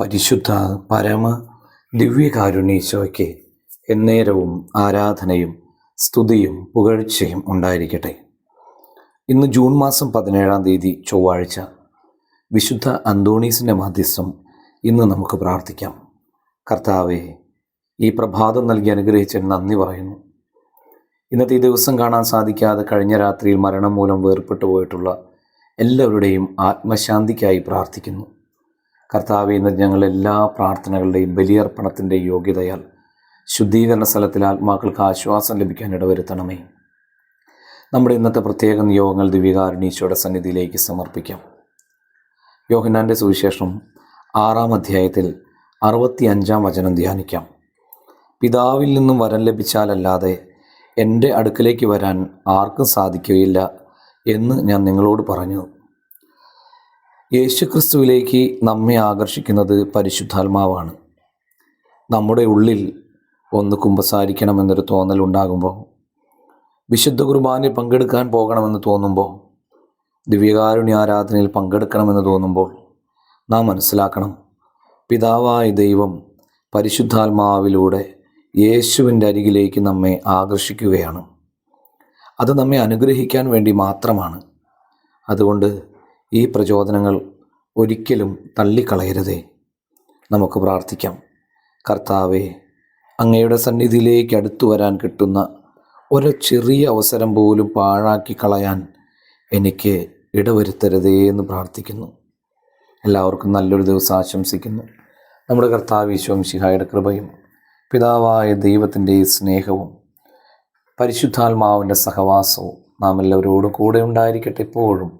പരിശുദ്ധ പരമ ദിവ്യകാരുണീശോയ്ക്ക് എന്നേരവും ആരാധനയും സ്തുതിയും പുകഴ്ചയും ഉണ്ടായിരിക്കട്ടെ. ഇന്ന് ജൂൺ മാസം പതിനേഴാം തീയതി ചൊവ്വാഴ്ച വിശുദ്ധ അന്തോണീസിന്റെ മധ്യസ്ഥം ഇന്ന് നമുക്ക് പ്രാർത്ഥിക്കാം. കർത്താവെ ഈ പ്രഭാതം നൽകി അനുഗ്രഹിച്ചതിന് നന്ദി പറയുന്നു. ഇന്നത്തെ ഈ ദിവസം കാണാൻ സാധിക്കാതെ കഴിഞ്ഞ രാത്രിയിൽ മരണം മൂലം വേർപെട്ടു പോയിട്ടുള്ള എല്ലാവരുടെയും ആത്മശാന്തിക്കായി പ്രാർത്ഥിക്കുന്നു. കർത്താവെ ഇന്ന് ഞങ്ങൾ എല്ലാ പ്രാർത്ഥനകളുടെയും ബലിയർപ്പണത്തിന്റെ യോഗ്യതയാൽ ശുദ്ധീകരണ സ്ഥലത്തിൽ ആത്മാക്കൾക്ക് ആശ്വാസം ലഭിക്കാൻ ഇടവരുത്തണമേ. നമ്മുടെ ഇന്നത്തെ പ്രത്യേക നിയോഗങ്ങൾ ദിവ്യകാരുണീശോയുടെ സന്നിധിയിലേക്ക് സമർപ്പിക്കാം. യോഹന്നാന്റെ സുവിശേഷം ആറാം അധ്യായത്തിൽ അറുപത്തി അഞ്ചാം വചനം ധ്യാനിക്കാം. പിതാവിൽ നിന്നും വരം ലഭിച്ചാലല്ലാതെ എന്റെ അടുക്കലേക്ക് വരാൻ ആർക്കും സാധിക്കുകയില്ല എന്ന് ഞാൻ നിങ്ങളോട് പറഞ്ഞു. യേശുക്രിസ്തുവിലേക്ക് നമ്മെ ആകർഷിക്കുന്നത് പരിശുദ്ധാത്മാവാണ്. നമ്മുടെ ഉള്ളിൽ ഒന്ന് കുമ്പസാരിക്കണമെന്നൊരു തോന്നൽ ഉണ്ടാകുമ്പോൾ വിശുദ്ധ കുർബാനയിൽ പങ്കെടുക്കാൻ പോകണമെന്ന് തോന്നുമ്പോൾ ദിവ്യകാരുണ്യ ആരാധനയിൽ പങ്കെടുക്കണമെന്ന് തോന്നുമ്പോൾ നാം മനസ്സിലാക്കണം പിതാവായ ദൈവം പരിശുദ്ധാത്മാവിലൂടെ യേശുവിന്റെ അരികിലേക്ക് നമ്മെ ആകർഷിക്കുകയാണ്. അത് നമ്മെ അനുഗ്രഹിക്കാൻ വേണ്ടി മാത്രമാണ്. അതുകൊണ്ട് ഈ പ്രചോദനങ്ങൾ ഒരിക്കലും തള്ളിക്കളയരുതേ. നമുക്ക് പ്രാർത്ഥിക്കാം. കർത്താവേ അങ്ങയുടെ സന്നിധിയിലേക്ക് അടുത്തു വരാൻ കിട്ടുന്ന ഒരു ചെറിയ അവസരം പോലും പാഴാക്കി കളയാൻ എനിക്ക് ഇടവരുത്തരുതേ എന്ന് പ്രാർത്ഥിക്കുന്നു. എല്ലാവർക്കും നല്ലൊരു ദിവസം ആശംസിക്കുന്നു. നമ്മുടെ കർത്താവ് ഈശോംശിഹായുടെ കൃപയും പിതാവായ ദൈവത്തിന്റെ സ്നേഹവും പരിശുദ്ധാത്മാവിന്റെ സഹവാസവും നാം എല്ലാവരോടും കൂടെ ഉണ്ടായിരിക്കട്ടെ എപ്പോഴും.